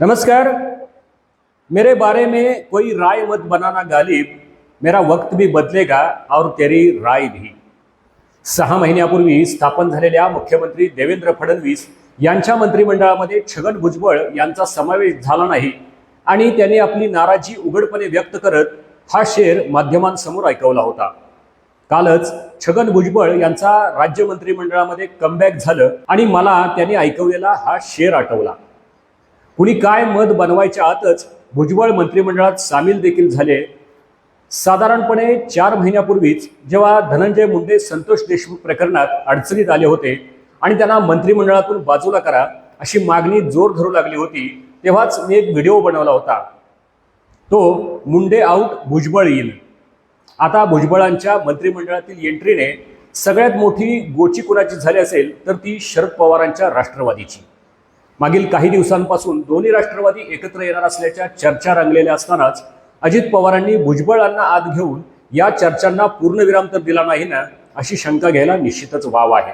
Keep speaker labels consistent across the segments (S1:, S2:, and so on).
S1: नमस्कार। मेरे बारे में कोई राय मत बनाना गालिब। मेरा वक्त भी बदलेगा और तेरी राय भी। सहा महिन्यापूर्वी स्थापन झालेल्या मुख्यमंत्री देवेंद्र फडणवीस यांच्या मंत्रिमंडळामध्ये छगन भुजबळ यांचा समावेश झाला नाही आणि त्यांनी आपली नाराजी उघडपणे व्यक्त करत हा शेर माध्यमांसमोर ऐकवला होता. कालच छगन भुजबळ यांचा राज्य मंत्रिमंडळामध्ये कमबॅक झालं आणि मला त्यांनी ऐकवलेला हा शेर आठवला. कुणी काय मत बनवायच्या आतच भुजबळ मंत्रिमंडळात सामील देखील झाले. साधारणपणे चार महिन्यापूर्वीच जेव्हा धनंजय मुंडे संतोष देशमुख प्रकरणात अडचणीत आले होते आणि त्यांना मंत्रिमंडळातून बाजूला करा अशी मागणी जोर धरू लागली होती तेव्हाच मी एक व्हिडिओ बनवला होता. तो मुंडे आऊट भुजबळ येईल आता भुजबळांच्या मंत्रिमंडळातील एंट्रीने सगळ्यात मोठी गोची कुणाची झाली असेल तर ती शरद पवारांच्या राष्ट्रवादीची. मागील काही दिवसांपासून दोन्ही राष्ट्रवादी एकत्र येणार असल्याच्या चर्चा रंगलेल्या असतानाच अजित पवारांनी भुजबळांना आत घेऊन या चर्चांना पूर्णविराम तर दिला नाही ना अशी शंका घ्यायला निश्चितच वाव आहे.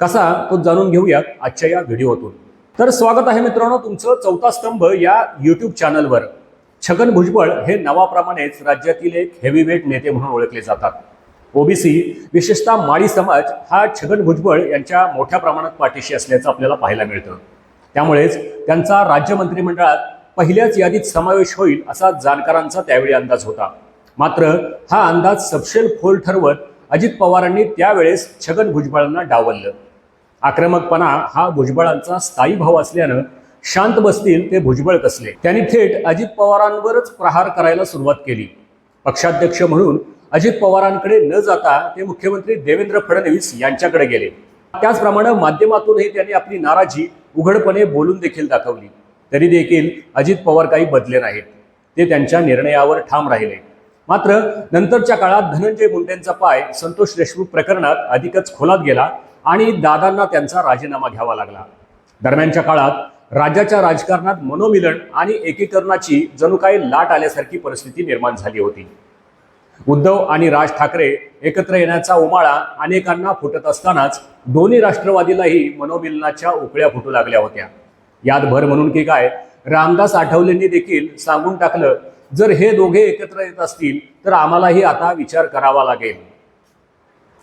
S1: कसा तो जाणून घेऊयात आजच्या या व्हिडिओतून. तर स्वागत आहे मित्रांनो तुमचं चौथा स्तंभ या युट्यूब चॅनलवर छगन भुजबळ हे नावाप्रमाणेच राज्यातील एक हेवीवेट नेते म्हणून ओळखले जातात. ओबीसी विशेषतः माळी समाज हा छगन भुजबळ यांच्या मोठ्या प्रमाणात पाठीशी असल्याचं आपल्याला पाहायला मिळतं. त्यामुळेच त्यांचा राज्य मंत्रिमंडळात पहिल्याच यादीत समावेश होईल असा जाणकारांचा त्यावेळी अंदाज होता. मात्र हा अंदाज सपशेल फोल ठरवत अजित पवारांनी त्यावेळेस छगन भुजबळांना डावललं. आक्रमकपणा हा भुजबळांचा स्थायी भाव असल्यानं शांत बसतील ते भुजबळ कसले. त्यांनी थेट अजित पवारांवरच प्रहार करायला सुरुवात केली. पक्षाध्यक्ष म्हणून अजित पवारांकडे न जाता ते मुख्यमंत्री देवेंद्र फडणवीस यांच्याकडे गेले. त्याचप्रमाणे माध्यमातूनही त्यांनी आपली नाराजी उघडपणे बोलून देखील दाखवली. तरी देखील अजित पवार काही बदले नाहीत. ते त्यांच्या निर्णयावर ठाम राहिले. मात्र नंतरच्या काळात धनंजय मुंडेंचा पाय संतोष देशमुख प्रकरणात अधिकच खोलात गेला आणि दादांना त्यांचा राजीनामा घ्यावा लागला. दरम्यानच्या काळात राज्याच्या राजकारणात मनोमिलन आणि एकीकरणाची जणू काही लाट आल्यासारखी परिस्थिती निर्माण झाली होती. उद्धव आणि राज ठाकरे एकत्र येण्याचा उमाळा अनेकांना फुटत असतानाच दोन्ही राष्ट्रवादीलाही मनोमिलनाच्या उकळ्या फुटू लागल्या होत्या. यात भर म्हणून की काय रामदास आठवलेंनी देखील सांगून टाकलं जर हे दोघे एकत्र येत असतील तर आम्हालाही आता विचार करावा लागेल.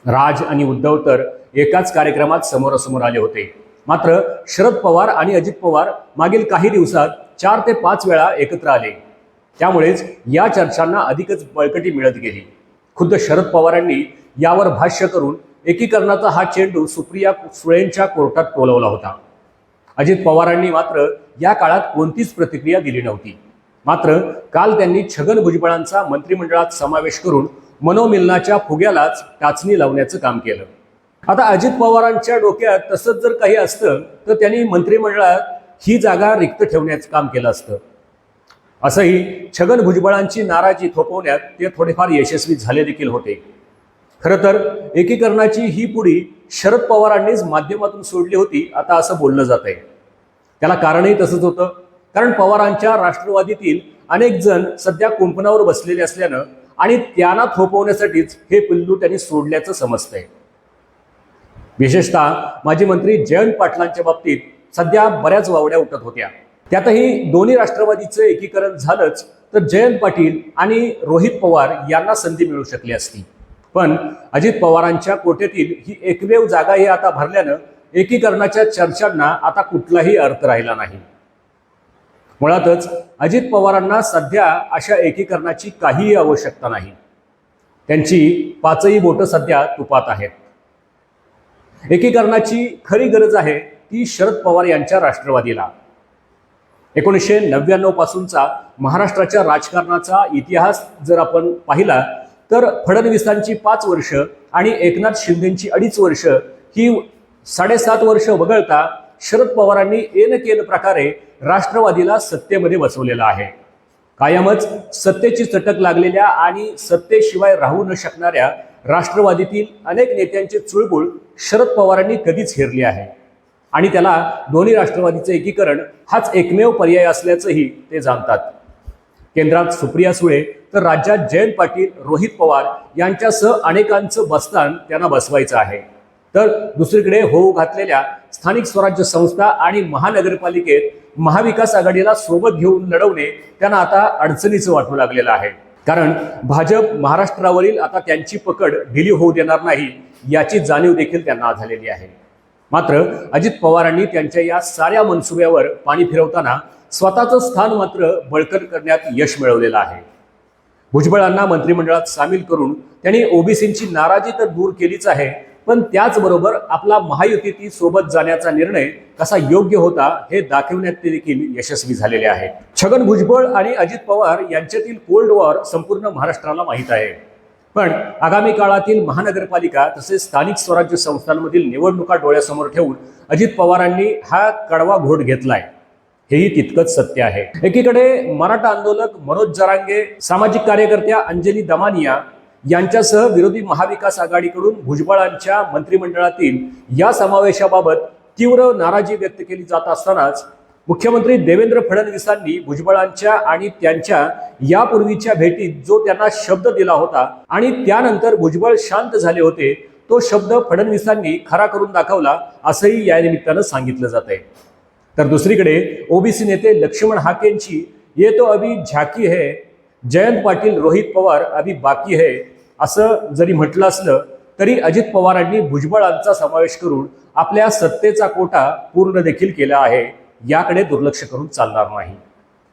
S1: राज आणि उद्धव तर एकाच कार्यक्रमात समोरासमोर आले होते. मात्र शरद पवार आणि अजित पवार मागील काही दिवसात चार ते पाच वेळा एकत्र आले. त्यामुळेच या चर्चांना अधिकच बळकटी मिळत गेली. खुद्द शरद पवारांनी यावर भाष्य करून एकीकरणाचा हा चेंडू सुप्रिया सुळेंच्या कोर्टात टोलवला होता. अजित पवारांनी मात्र या काळात कोणतीच प्रतिक्रिया दिली नव्हती. मात्र काल त्यांनी छगन भुजबळांचा मंत्रिमंडळात समावेश करून मनोमिलनाच्या फुग्यालाच टाचणी लावण्याचं काम केलं. आता अजित पवारांच्या डोक्यात तसंच जर काही असतं तर त्यांनी मंत्रिमंडळात ही जागा रिक्त ठेवण्याचं काम केलं असतं. असंही छगन भुजबळांची नाराजी थोपवण्यात ते थोडेफार यशस्वी झाले देखील होते. खरं तर एकीकरणाची ही पुढी शरद पवारांनीच माध्यमातून सोडली होती आता असं बोललं जात आहे त्याला कारणही तसंच होतं कारण पवारांच्या राष्ट्रवादीतील अनेक जण सध्या कुंपणावर बसलेले असल्यानं आणि त्यांना थोपवण्यासाठीच हे पिल्लू त्यांनी सोडल्याचं समजतंय. विशेषतः माजी मंत्री जयंत पाटलांच्या बाबतीत सध्या बऱ्याच वावड्या उठत होत्या. त्यातही दोन्ही राष्ट्रवादीचं एकीकरण झालंच तर जयंत पाटील आणि रोहित पवार यांना संधी मिळू शकली असती. पण अजित पवारांच्या कोट्यातील ही एकमेव जागा ही आता भरल्यानं एकीकरणाच्या चर्चांना आता कुठलाही अर्थ राहिला नाही. मुळातच अजित पवारांना सध्या अशा एकीकरणाची काहीही आवश्यकता नाही. त्यांची पाचही बोटं सध्या तुपात आहेत. एकीकरणाची खरी गरज आहे ती शरद पवार यांच्या राष्ट्रवादीला. एकोणीसशे नव्याण्णव पासूनचा महाराष्ट्राच्या राजकारणाचा इतिहास जर आपण पाहिला तर फडणवीसांची पाच वर्ष आणि एकनाथ शिंदेची अडीच वर्ष ही साडेसात वर्ष वगळता शरद पवारांनी एन केन प्रकारे राष्ट्रवादीला सत्तेमध्ये बसवलेला आहे. कायमच सत्तेची चटक लागलेल्या आणि सत्तेशिवाय राहू न शकणाऱ्या राष्ट्रवादीतील अनेक नेत्यांची चुळबुळ शरद पवारांनी कधीच हेरली आहे. आणि त्याला दोन्ही राष्ट्रवादीचं एकीकरण हाच एकमेव पर्याय असल्याचंही ते जाणतात. केंद्रात सुप्रिया सुळे तर राज्यात जयंत पाटील रोहित पवार यांच्यासह अनेकांचं बस्तान त्यांना बसवायचं आहे. तर दुसरीकडे होऊ घातलेल्या स्थानिक स्वराज्य संस्था आणि महानगरपालिकेत महाविकास आघाडीला सोबत घेऊन लढवणे त्यांना आता अडचणीचं वाटू लागलेलं आहे. कारण भाजप महाराष्ट्रावरील आता त्यांची पकड ढिली होऊ देणार नाही याची जाणीव देखील त्यांना झालेली आहे. मात्र अजित पवारांनी त्यांच्या या साऱ्या मनसुब्यावर पाणी फिरवताना स्वतःचं स्थान मात्र बळकट करण्यात यश मिळवलेलं आहे. भुजबळांना मंत्रिमंडळात सामील करून त्यांनी ओबीसींची नाराजी तर दूर केलीच आहे पण त्याचबरोबर आपला महायुतीती सोबत जाण्याचा निर्णय कसा योग्य होता हे दाखवण्यात ते देखील यशस्वी झालेले आहे. छगन भुजबळ आणि अजित पवार यांच्यातील कोल्ड वॉर संपूर्ण महाराष्ट्राला माहीत आहे. पण आगामी काळातील महानगरपालिका तसेच स्थानिक स्वराज्य संस्थांमधील निवडणुका डोळ्यासमोर ठेवून अजित पवारांनी हा कडवा घोट घेतलाय. हेही तितकंच सत्य आहे. एकीकडे मराठा आंदोलक मनोज जरांगे सामाजिक कार्यकर्त्या अंजली दमानिया यांच्यासह विरोधी महाविकास आघाडीकडून भुजबळांच्या मंत्रिमंडळातील या समावेशाबाबत तीव्र नाराजी व्यक्त केली जात असतानाच मुख्यमंत्री देवेंद्र फडणवीसांनी भुजबळांच्या आणि त्यांच्या यापूर्वीच्या भेटीत जो त्यांना शब्द दिला होता आणि त्यानंतर भुजबळ शांत झाले होते तो शब्द फडणवीसांनी खरा करून दाखवला असंही या निमित्तानं सांगितलं जात आहे. तर दुसरीकडे ओबीसी नेते लक्ष्मण हाकेंची ये तो अभी झाकी है जयंत पाटील रोहित पवार अभी बाकी है असं जरी म्हटलं असलं तरी अजित पवारांनी भुजबळांचा समावेश करून आपल्या सत्तेचा कोटा पूर्ण देखील केला आहे. याकडे दुर्लक्ष करून चालणार नाही.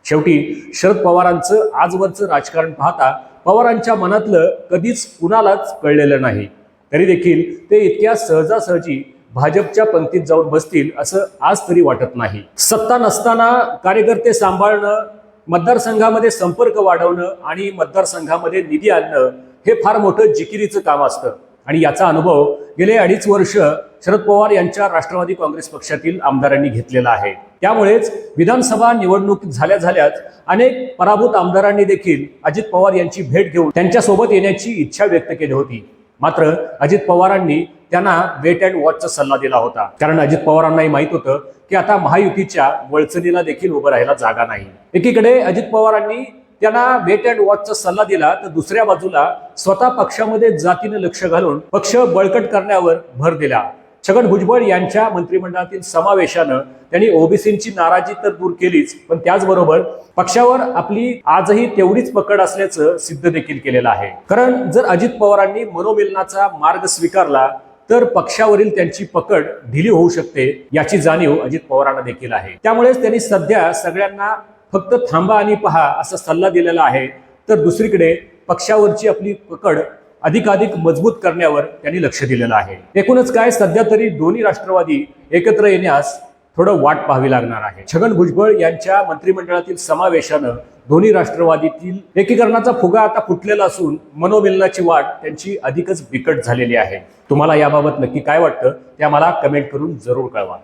S1: शेवटी शरद पवारांचं आजवरचं राजकारण पाहता पवारांच्या मनातलं कधीच कुणालाच कळलेलं नाही. तरी देखील ते इतक्या सहजासहजी भाजपच्या पंक्तीत जाऊन बसतील असं आज तरी वाटत नाही. सत्ता नसताना कार्यकर्ते सांभाळणं मतदारसंघामध्ये संपर्क वाढवणं आणि मतदारसंघामध्ये निधी आणणं हे फार मोठं जिकिरीचं काम असतं. आणि याचा अनुभव गेले अडीच वर्ष शरद पवार यांच्या राष्ट्रवादी काँग्रेस पक्षातील आमदारांनी घेतलेला आहे. त्यामुळेच विधानसभा निवडणूक झाल्या झाल्याच अनेक पराभूत आमदारांनी देखील अजित पवार यांची भेट घेऊन त्यांच्यासोबत येण्याची इच्छा व्यक्त केली होती. मात्र अजित पवारांनी त्यांना वेट अँड वॉचचा सल्ला दिला होता. कारण अजित पवारांनाही माहीत होतं की आता महायुतीच्या वळचणीला देखील उभं राहायला जागा नाही. एकीकडे अजित पवारांनी त्यांना वेट अँड वॉचचा सल्ला दिला तर दुसऱ्या बाजूला स्वतः पक्षामध्ये जातीनं लक्ष घालून पक्ष बळकट करण्यावर भर दिला. छगन भुजबळ यांच्या मंत्रिमंडळातील समावेशानं त्यांनी ओबीसींची नाराजी तर दूर केलीच पण त्याचबरोबर पक्षावर आपली आजही तेवढीच पकड असल्याचं सिद्ध देखील केलेलं आहे. कारण जर अजित पवारांनी मनोमिलनाचा मार्ग स्वीकारला तर पक्षावरील त्यांची पकड ढिली होऊ शकते याची जाणीव अजित पवारांना देखील आहे. त्यामुळेच त्यांनी सध्या सगळ्यांना फक्त थांबा आणि पहा असा सल्ला दिलेला आहे. तर दुसरीकडे पक्षावरची आपली पकड अधिकाधिक मजबूत करण्यावर त्यांनी लक्ष दिलेलं आहे. एकूणच काय सध्या तरी दोन्ही राष्ट्रवादी एकत्र येण्यास थोडं वाट पाहावी लागणार आहे. छगन भुजबळ यांच्या मंत्रिमंडळातील समावेशानं दोन्ही राष्ट्रवादीतील एकीकरणाचा फुगा आता फुटलेला असून मनोमिलनाची वाट त्यांची अधिकच बिकट झालेली आहे. तुम्हाला याबाबत नक्की काय वाटतं ते आम्हाला कमेंट करून जरूर कळवा.